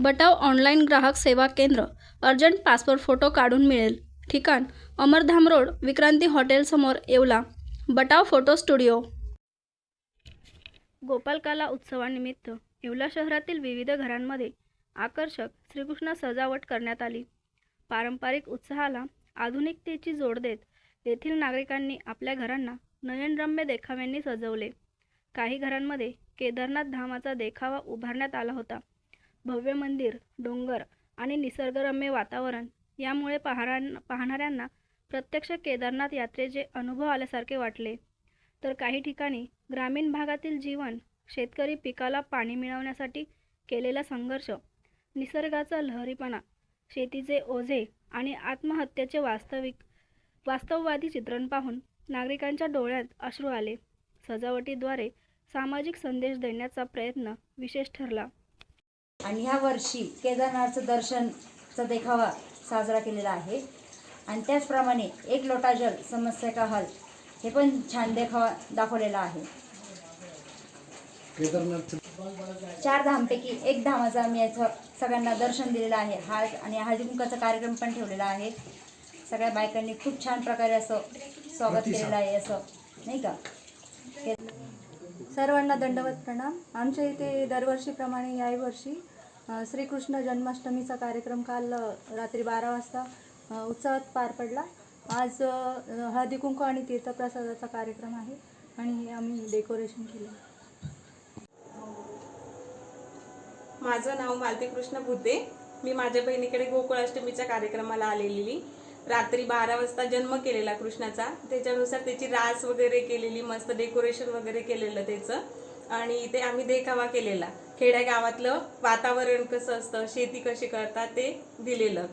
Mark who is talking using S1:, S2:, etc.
S1: बटाव online ग्राहक सेवा केंद्र अर्जंट पासपोर्ट फोटो काढून मिळेल. ठिकाण अमरधाम रोड विक्रांती हॉटेलसमोर Yeola. Batav photo studio. Gopalkala उत्सवानिमित्त येवला शहरातील विविध घरांमध्ये आकर्षक श्रीकृष्ण सजावट करण्यात आली. पारंपरिक उत्साहाला आधुनिकतेची जोड देत येथील नागरिकांनी आपल्या घरांना नयनरम्य देखाव्यांनी सजवले. काही घरांमध्ये केदारनाथ धामाचा देखावा उभारण्यात आला होता. भव्य मंदिर डोंगर आणि निसर्गरम्य वातावरण यामुळे पाहणाऱ्यां पाहणाऱ्यांना प्रत्यक्ष केदारनाथ यात्रेचे अनुभव आल्यासारखे वाटले. तर काही ठिकाणी ग्रामीण भागातील जीवन शेतकरी पिकाला पाणी मिळवण्यासाठी केलेला संघर्ष निसर्गाचा लहरीपणा शेतीचे ओझे आणि आत्महत्येचे वास्तविक वास्तववादी चित्रण पाहून नागरिकांच्या डोळ्यात अश्रू आले. सजावटीद्वारे सामाजिक संदेश देण्याचा प्रयत्न विशेष ठरला.
S2: आणि ह्या वर्षी केदारनाथचं दर्शनचा देखावा साजरा केलेला आहे. आणि त्याचप्रमाणे एक लोटा जल समस्या का हल हे पण छान देखावा दाखवलेला आहे. चार धामपैकी एक धामाचं आम्ही याचं सगळ्यांना दर्शन दिलेलं आहे. हळद आणि हळदी कुंकाचा कार्यक्रम पण ठेवलेला आहे. सगळ्या बायकांनी खूप छान प्रकारे असं स्वागत केलेलं आहे असं नाही का?
S3: सर्वांना दंडवत प्रणाम. आमच्या इथे दरवर्षीप्रमाणे याही वर्षी श्रीकृष्ण जन्माष्टमीचा कार्यक्रम काल रात्री बारा वाजता उत्सवात पार पडला. आज हळदी कुंकू आणि तीर्थप्रसादाचा कार्यक्रम आहे आणि आम्ही डेकोरेशन केलं.
S4: माझं नाव मालती कृष्ण भुते. मी माझ्या बहिणीकडे गोकुळाष्टमीच्या कार्यक्रमाला आलेली. रात्री बारा वाजता जन्म केलेला कृष्णाचा. त्याच्यानुसार त्याची रास वगैरे केलेली मस्त डेकोरेशन वगैरे केलेलं त्याचं. आणि इथे आम्ही देखावा केलेला. खेड्या गावातलं वातावरण कसं असतं शेती कशी करतात ते दिलेलं.